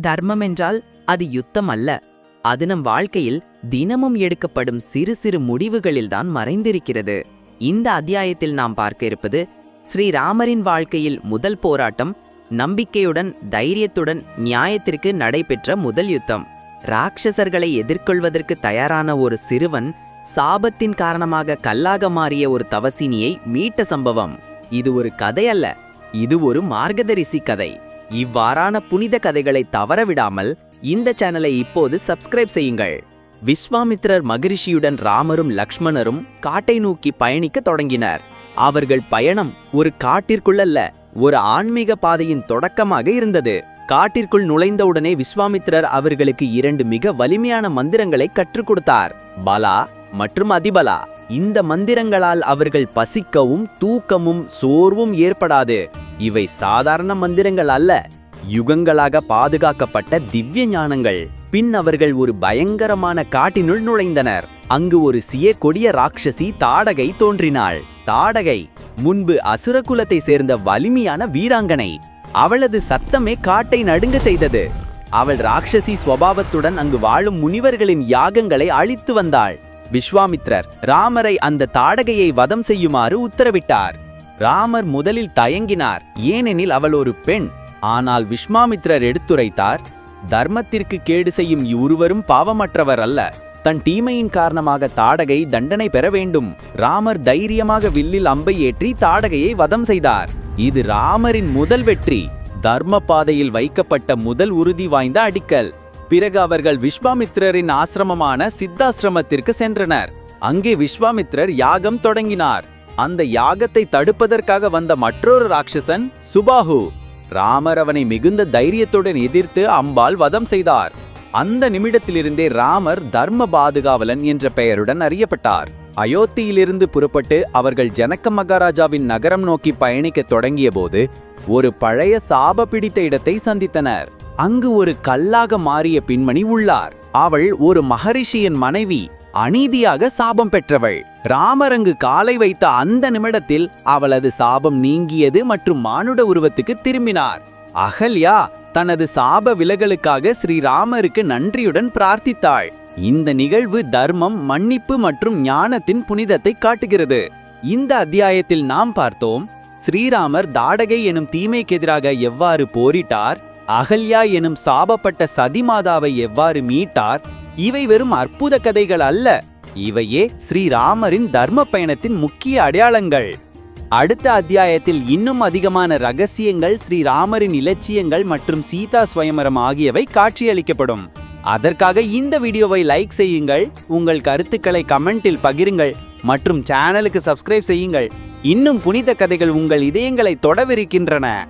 தர்மம் என்றால் அது யுத்தம் அல்ல. அது நம் வாழ்க்கையில் தினமும் எடுக்கப்படும் சிறு சிறு முடிவுகளில்தான் மறைந்திருக்கிறது. இந்த அத்தியாயத்தில் நாம் பார்க்க இருப்பது ஸ்ரீராமரின் வாழ்க்கையில் முதல் போராட்டம் நம்பிக்கையுடன் தைரியத்துடன் நியாயத்திற்கு நடைபெற்ற முதல் யுத்தம். ராட்சசர்களை எதிர்கொள்வதற்கு தயாரான ஒரு சிறுவன் சாபத்தின் காரணமாக கல்லாக மாறிய ஒரு தவசினியை மீட்ட சம்பவம். இது ஒரு கதை அல்ல இது ஒரு மார்கதரிசி கதை. இவ்வாறான புனித கதைகளை தவறவிடாமல் இந்த சேனலை இப்போது சப்ஸ்கிரைப் செய்யுங்கள். விஸ்வாமித்ரர் மகரிஷியுடன் ராமரும் லக்ஷ்மணரும் காட்டை நோக்கி பயணிக்க தொடங்கினர். அவர்கள் பயணம் ஒரு காட்டிற்குள்ளல்ல ஒரு ஆன்மீக பாதையின் தொடக்கமாக இருந்தது. காட்டிற்குள் நுழைந்தவுடனே விஸ்வாமித்திரர் அவர்களுக்கு இரண்டு மிக வலிமையான மந்திரங்களை கற்றுக் கொடுத்தார். பலா மற்றும் அதிபலா. இந்த மந்திரங்களால் அவர்கள் பசிக்கவும் தூக்கமும் சோர்வும் ஏற்படாது. இவை சாதாரண மந்திரங்கள் அல்ல. யுகங்களாக பாதுகாக்கப்பட்ட திவ்ய ஞானங்கள். பின் அவர்கள் ஒரு பயங்கரமான காட்டினுள் நுழைந்தனர். அங்கு ஒரு சிய கொடிய ராட்சசி தாடகை தோன்றினாள். தாடகை முன்பு அசுரகுலத்தை சேர்ந்த வலிமையான வீராங்கனை. அவளது சத்தமே காட்டை நடுங்கச் செய்தது. அவள் ராட்சசி ஸ்வபாவத்துடன் அங்கு வாழும் முனிவர்களின் யாகங்களை அழித்து வந்தாள். விஸ்வாமித்ரர் ராமரை அந்த தாடகையை வதம் செய்யுமாறு உத்தரவிட்டார். ராமர் முதலில் தயங்கினார். ஏனெனில் அவள் ஒரு பெண். ஆனால் விஸ்வாமித்ரர் எடுத்துரைத்தார் தர்மத்திற்கு கேடு செய்யும் இருவரும் பாவமற்றவர் அல்ல. தன் தீமையின் காரணமாக தாடகை தண்டனை பெற வேண்டும். ராமர் தைரியமாக வில்லில் அம்பை ஏற்றி தாடகையை வதம் செய்தார். இது ராமரின் முதல் வெற்றி. தர்ம பாதையில் வைக்கப்பட்ட முதல் உறுதி வாய்ந்த அடிக்கல். பிறகு அவர்கள் விஸ்வாமித்ரரின் ஆசிரமமான சித்தாசிரமத்திற்கு சென்றனர். அங்கே விஸ்வாமித்ரர் யாகம் தொடங்கினார். அந்த யாகத்தை தடுப்பதற்காக வந்த மற்றொரு ராட்சசன் சுபாஹு. ராமர் அவனை மிகுந்த தைரியத்துடன் எதிர்த்து அம்பால் வதம் செய்தார். அந்த நிமிடத்திலிருந்தே ராமர் தர்ம பாதுகாவலன் என்ற பெயருடன் அறியப்பட்டார். அயோத்தியிலிருந்து புறப்பட்டு அவர்கள் ஜனக்க மகாராஜாவின் நகரம் நோக்கி பயணிக்கத் தொடங்கியபோது ஒரு பழைய சாப பிடித்த இடத்தை சந்தித்தனர். அங்கு ஒரு கல்லாக மாறிய பின்மணி உள்ளார். அவள் ஒரு மகரிஷியின் மனைவி அநீதியாக சாபம் பெற்றவள். ராமரங்கு காலை வைத்த அந்த நிமிடத்தில் அவளது சாபம் நீங்கியது மற்றும் மானுட உருவத்துக்கு திரும்பினார். அகல்யா தனது சாப விலகலுக்காக ஸ்ரீராமருக்கு நன்றியுடன் பிரார்த்தித்தாள். இந்த நிகழ்வு தர்மம் மன்னிப்பு மற்றும் ஞானத்தின் புனிதத்தை காட்டுகிறது. இந்த அத்தியாயத்தில் நாம் பார்த்தோம் ஸ்ரீராமர் தாடகை எனும் தீமைக்கு எதிராக எவ்வாறு போரிட்டார் அகல்யா எனும் சாபப்பட்ட சதிமாதாவை எவ்வாறு மீட்டார் இவை வெறும் அற்புத கதைகள் அல்ல. இவையே ஸ்ரீராமரின் தர்ம பயணத்தின் முக்கிய அடையாளங்கள். அடுத்த அத்தியாயத்தில் இன்னும் அதிகமான ரகசியங்கள் ஸ்ரீராமரின் இலட்சியங்கள் மற்றும் சீதா ஸ்வயம்பரம் ஆகியவை காட்சியளிக்கப்படும். அதற்காக இந்த வீடியோவை லைக் செய்யுங்கள் உங்கள் கருத்துக்களை கமெண்டில் பகிருங்கள் மற்றும் சேனலுக்கு சப்ஸ்கிரைப் செய்யுங்கள். இன்னும் புனித கதைகள் உங்கள் இதயங்களை தொடவிருக்கின்றன.